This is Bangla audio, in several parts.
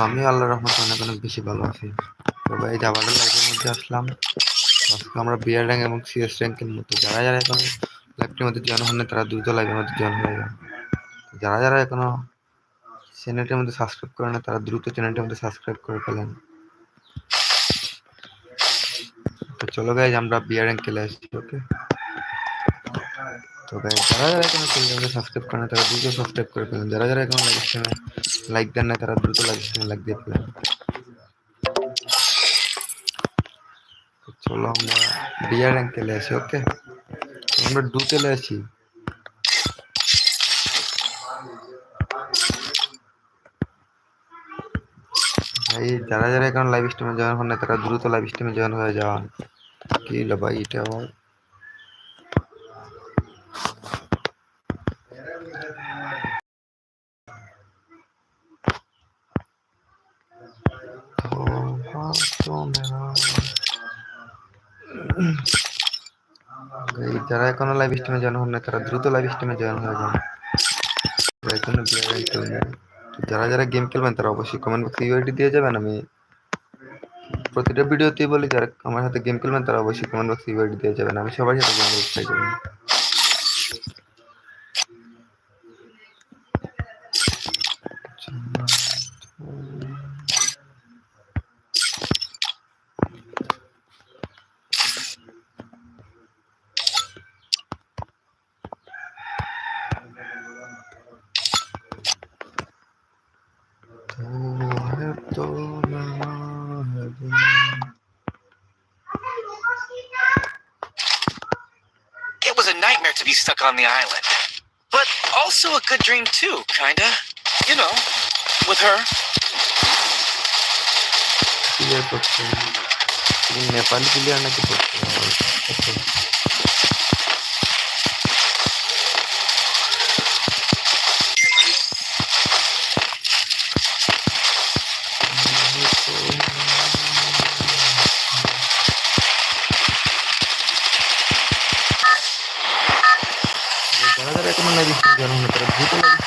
আমি আল্লাহ রহমত অনেক অনেক বেশি ভালো আছি। তো ভাই জাবারের লাইফের মধ্যে আসলাম। আজকে আমরা বিয়ার র্যাঙ্ক এবং সিএস র্যাঙ্কের মধ্যে যারা যারা এখন লাইভটির মধ্যে জয়েন হন তারা দ্রুত লাইভের মধ্যে জয়েন হয়ে যান যারা যারা এখনও চ্যানেলটির মধ্যে সাবস্ক্রাইব করে না, তারা দ্রুত চ্যানেলটির মধ্যে সাবস্ক্রাইব করে ফেলেন। তো চলো গাইজ আমরা বিয়ার র্যাঙ্ক খেলে আসছি ওকে তো গাইজ যারা যারা এখনও চ্যানেলটির মধ্যে সাবস্ক্রাইব করে না তারা দ্রুত সাবস্ক্রাইব করে ফেলেন যারা যারা এখনও লাইভ স্ট্রিমে লাইক দেন না তারা দ্রুত লাইভ স্ট্রিমে লাইক দিয়ে ফেলেন তো চলো আমরা বিয়ার র্যাঙ্ক খেলে আসি ওকে আমরা ডু চলে আসি ভাই যারা যারা এখন লাইভ স্ট্রিমে জয়েন হন না তারা দ্রুত লাইভ স্ট্রিমে জয়েন হয়ে যাওয়ান কি হলো ভাই এটা আবার ভাই যারা এখনও লাইভ স্ট্রিমে জয়েন হন না তারা দ্রুত লাইভ স্ট্রিমে জয়েন হয়ে যান। যারা যারা গেম খেলবেন, তারা অবশ্যই কমেন্ট বক্সে ইউআইডি দিয়ে যাবেন। আমি প্রতিটা ভিডিওতেই বলি, যারা আমার সাথে গেম খেলবেন, তারা অবশ্যই কমেন্ট বক্সে ইউআইডি দিয়ে যাবেন। আমি সবার সাথে গেম খেলতে চাই। nightmare to be stuck on the island. But also a good dream too, kinda. You know, with her. Clear করছে তুমি নেপালি প্লেয়ার নাকি করছে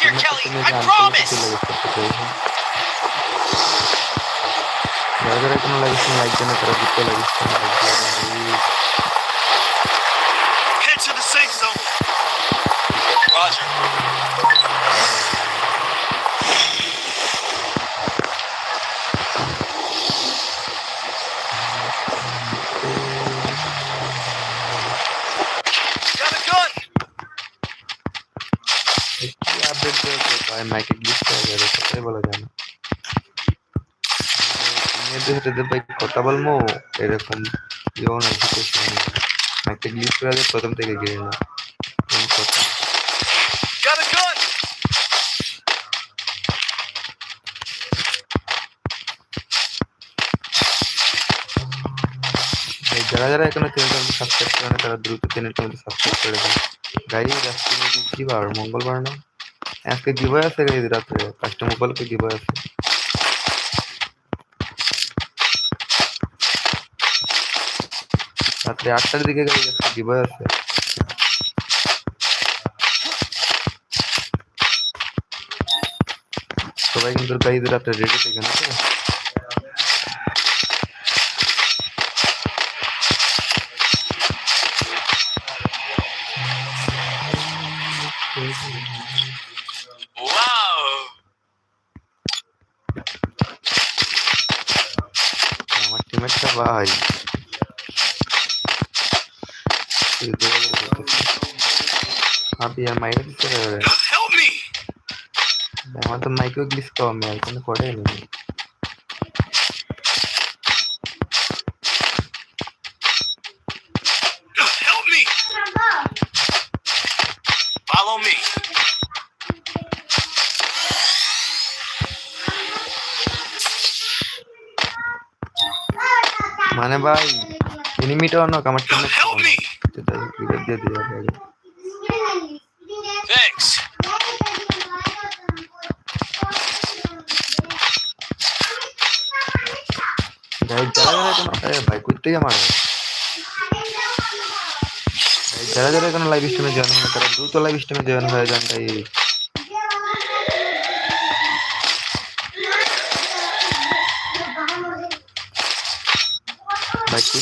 here, Kelly. I promise. যারা যারা এখানে লাগিস না লাইক মাইকে গ্লিচ হয়ে গেছে সেটাই বলা যায় না। মেয়েদের সাথে ভাই কথা বলব এরকম ইয়েও না সিচুয়েশন মাইকে গ্লিচ করে আগে প্রথম থেকে গিয়ে না। কথা যারা যারা এখনও চ্যানেলটা মধ্যে সাবস্ক্রাইব করে না তারা দ্রুত চ্যানেলটা মধ্যে সাবস্ক্রাইব করে দেন। গাড়ি নাকি কি বার মঙ্গলবার না? আজকে গিভওয়ে আছে গাড়ি রাত্রে কাস্টমার উপলক্ষে গিভওয়ে আছে রাত্রে আটটার দিকে গাড়ি আজকে গিভওয়ে আছে সবাই কিন্তু গাড়ি টিমেরটা ভাই আপনি আর মাইকে দিতে পারে Help me. আমার তো মানে ভাই এনিমিটা অনেক আমার ক্রিকেট দিয়ে দিয়ে ভাই যারা যারা আরে ভাই কই থেকে মারো ভাই যারা যারা কোনো লাইভ স্ট্রিমে জয়েন হয় তারা দ্রুত লাইভ স্ট্রিমে জয়েন হয়ে যান তাই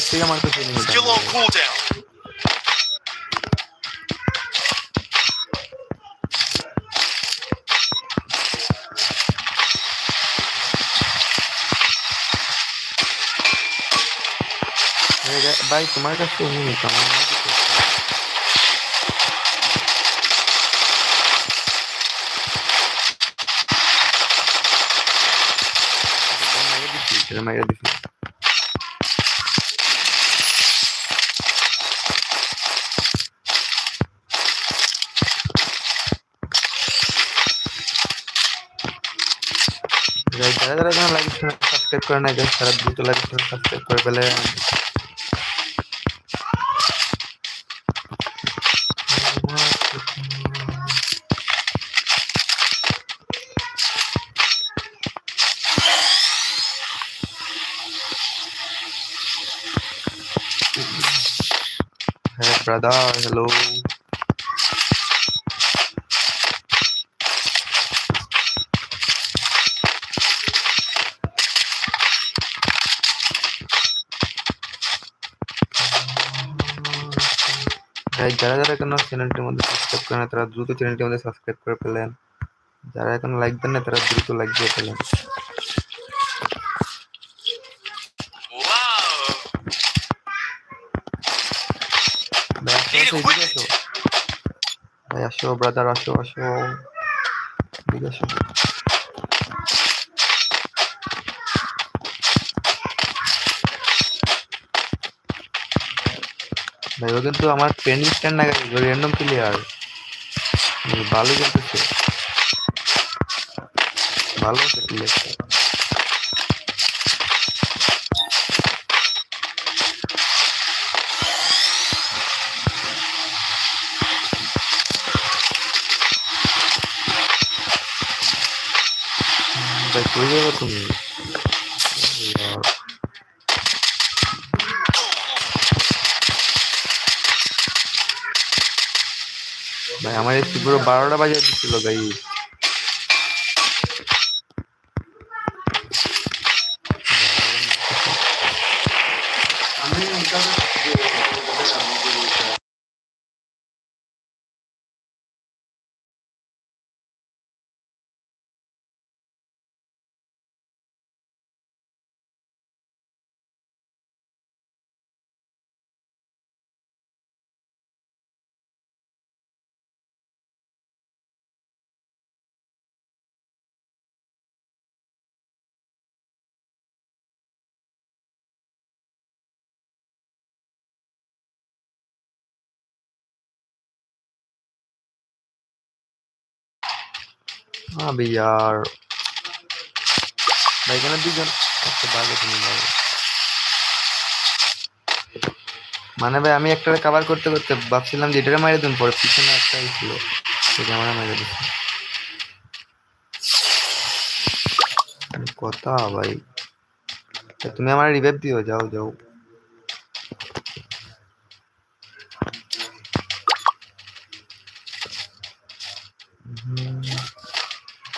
ভাই কই থেকে মারতো এনিমিটা Still on cooldown. ভাই তোমার কাছে এনিমি আমার মনে হচ্ছে মাইরা দিছি এটা মাইরা দিছি Guys, যারা যারা এখানে লাইভ সাবস্ক্রাইব করে না guys, তারা দ্রুত লাইভ সাবস্ক্রাইব করে ফেলে হ্যাঁ ব্রাদার যারা যারা এখনও চ্যানেলটির মধ্যে সাবস্ক্রাইব করে না, তারা দ্রুত চ্যানেলটির মধ্যে সাবস্ক্রাইব করে ফেলেন। যারা এখন লাইক দেন না, তারা দ্রুত লাইক দিয়ে ফেলেন। আসো ব্রাদার আসো আসো। এদিকে আসো। ও কিন্তু আমার ট্রেনিং স্ট্যান্ড না গেছে র্যান্ডম প্লেয়ার ভালো খেলতেছে। ভালো আছে যাব তুমি এই পুরো বারোটা বাজে দিচ্ছিল ভাই হ্যাঁ ভাই ভাই, এখানে দুজন। তুমি মানে ভাই, আমি একটা কভার করতে করতে ভাবছিলাম যে এটারে মাইরে দিন পরে পিছনে একটা ছিল। সেটা আমার মাইরে দিচ্ছে কথা ভাই। তুমি আমার রিভাইভ দিও, যাও যাও।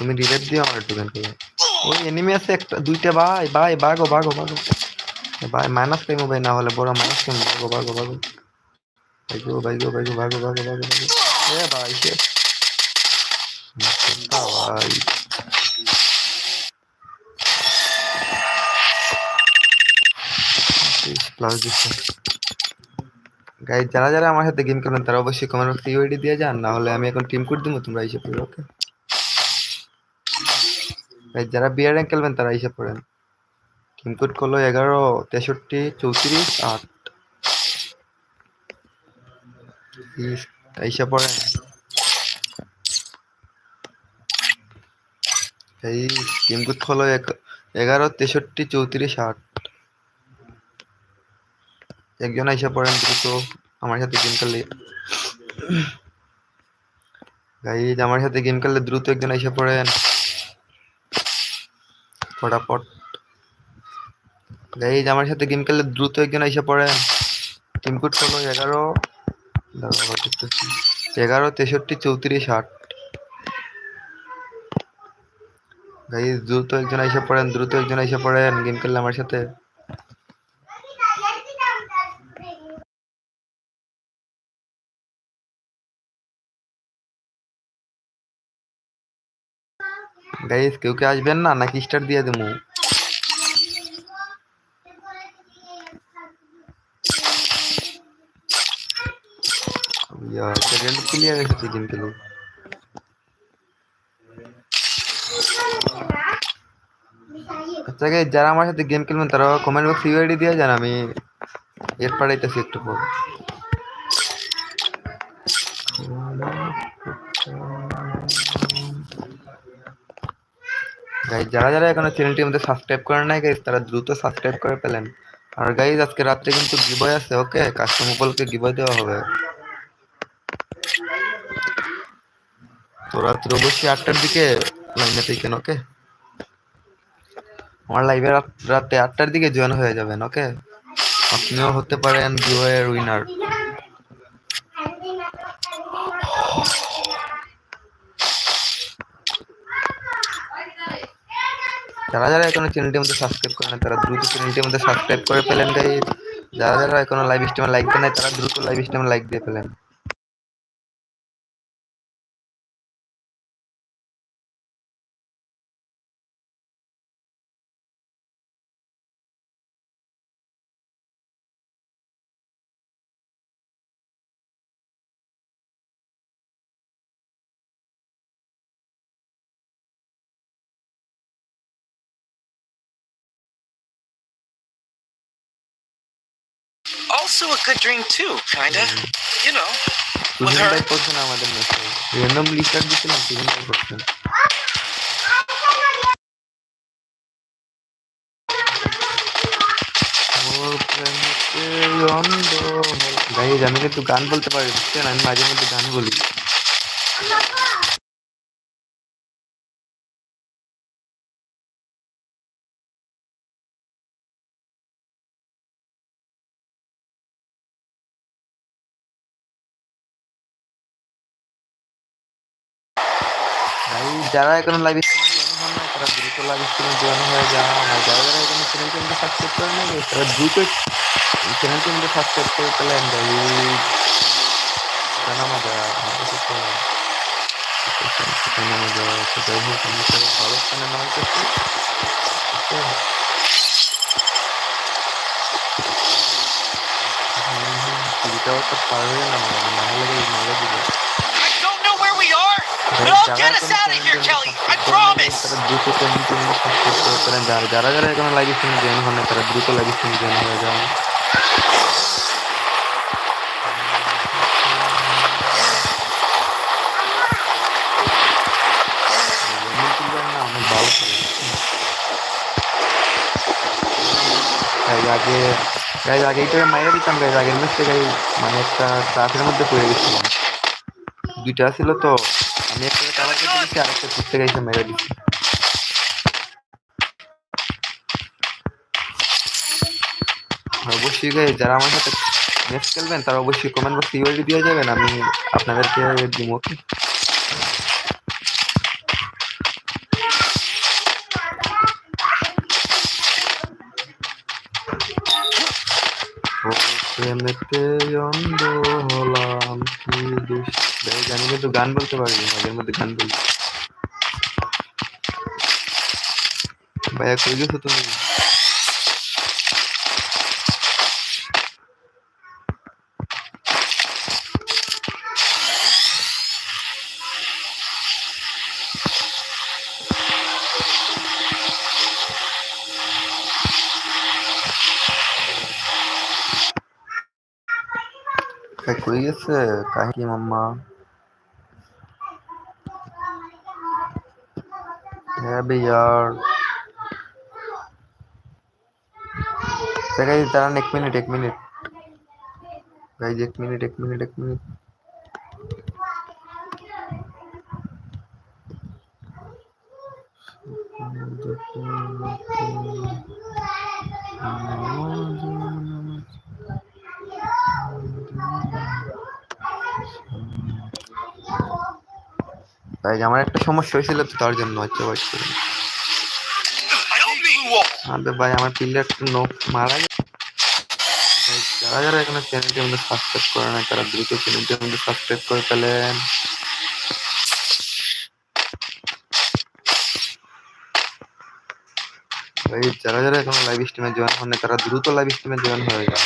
তুমি রিভাইভ দিও আমার একটু থেকে ওই এনিমি আছে একটা, দুইটা ভাই ভাই বাগো বাগো বাগো ভাই মাইনাস টাইম ভাই না হলে বড় মাইনাস টাইম বাগো বাগো বাগো বাইগো বাইগো বাইগো বাগো বাগো বাগো বাগো এ ভাই সে ভাই। প্লাস দিচ্ছে গাইজ যারা যারা আমার সাথে গেম খেলেন তারা অবশ্যই কমেন্ট বক্সে ইউআইডি দিয়ে যান, না হলে আমি এখন টিম কোড দিব, তোমরা হিসেব করবে ওকে গাইজ যারা বিয়ার র্যাঙ্ক খেলবেন তারা হিসেব করেন টিম কোড করল এগারো, তেষট্টি, চৌত্রিশ, আট। হিসাব পড়েন। এই টিম কোড হলো এগারো, তেষট্টি, চৌত্রিশ, আট। একজন আইসা পড়েন দ্রুত আমার সাথে গেম খেললে। গাইজ আমার সাথে গেম খেললে দ্রুত একজন আইসা পড়েন। ফটাফট এই আমার সাথে গেম খেললে দ্রুত একজন এসে পড়ে। টিম কোড হলো এগারো। এগারো, তেষট্টি, চৌত্রিশ আট দ্রুত একজন এসে পড়েন, দ্রুত একজন এসে পড়েন গেম খেললে আমার সাথে। গাইজ কেউ কে আসবেন না নাকি স্টার্ট দিয়ে দেবো यार सेकंड क्लियर है सेकंड के लिए আচ্ছা guys, যারা আমার সাথে গেম খেলবেন তারা কমেন্ট বক্স ইউআইডি দিয়ে যান আমি এর পাঠাইতেছি একটু পর গাইজ যারা যারা এখনও চ্যানেলটির মধ্যে সাবস্ক্রাইব করেন নাই গাইজ তারা দ্রুত সাবস্ক্রাইব করে ফেলেন। আর গাইজ আজকে রাত্রে কিন্তু গিবয় আছে ওকে কাস্টমার উপলকে গিবয় দেওয়া হবে। তো রাত্রে অবশ্যই আটটার দিকে লাইনে থাকেন ওকে আমার লাইভে রাতে আটটার দিকে জয়েন হয়ে যাবেন ওকে আপনিও হতে পারেন গিবয়ের উইনার যারা যারা এখনও চ্যানেলটির মধ্যে সাবস্ক্রাইব করেন তারা দ্রুত চ্যানেলটির মধ্যে সাবস্ক্রাইব করে ফেলেন যারা যারা এখনও লাইভ স্ট্রিমে লাইক দেয় না তারা দ্রুত লাইভ স্ট্রিমে লাইক দিয়ে ফেলেন। Also a good dream too, kinda. You know, with her. ভাই আমাদের মেসেজ র্যান্ডম লিস্টার দিছিলাম ভাই করছেন ওর গাইজ আমি কিন্তু গান বলতে পারি বুঝছেন? আমি মাঝে মধ্যে গান বলি ভাই যারা এখনও লাইভ স্ট্রিমে জয়েন হন না তারা দ্রুত লাইভ স্ট্রিমে জয়েন হয়ে যান আর যারা যারা এখনও চ্যানেলটি মধ্যে সাবস্ক্রাইব করে না তারা দ্রুত চ্যানেলটি মধ্যে সাবস্ক্রাইব করে ফেলেন গাইজ জানা মজা আমাদের সাথে সেখানে মজা তো যাই হোক আমি তো ভালো স্থানে নাম করছি কুড়িটাও তো পার হয়ে না মানে না হলে মারা দিবে I don't know where we যারা যারা যারা এখনও লাইভ স্ট্রিমে জয়েন হন না তারা দ্রুত লাইভ স্ট্রিমে জয়েন হয়ে যান আগে গাইজ আগে এইটা মাইরা দিতাম গাইজ আগের মানে একটা ট্রাফের মধ্যে পড়ে গেছিলাম দুইটা ছিল তো। আমি একটা টালা কেটে গাইছে মেরে দিচ্ছি অবশ্যই গাই যারা আমার সাথে ম্যাচ খেলবেন, তারা অবশ্যই কমেন্ট বক্সে ইউআইডি দিয়ে যাবেন আমি আপনাদেরকে দিব ওকে প্রেমেতে অন্ধ হলাম, কি দোষ দেখ আমি কিন্তু গান বলতে পারবি মাঝের মধ্যে গান বলি। ভাইয়া, কই গেছো তুমি? कहा की मम्मा अभी यार एक मिनट एक मिनट एक मिनट एक मिनट एक मिनट মিনিট আমার একটা সমস্যা হয়েছিল তো তার জন্য হচ্ছে করুন। আমাদের ভাই আমার পিলার একটু নোক মারা গেছে। যারা যারা এখানে চ্যানেলটির মধ্যে সাবস্ক্রাইব করে না তারা দ্রুত চ্যানেলটির মধ্যে সাবস্ক্রাইব করে ফেলেন। ভাই যারা যারা এখনও লাইভ স্ট্রিমে জয়েন হন তারা দ্রুত লাইভ স্ট্রিমে জয়েন হয়ে যান।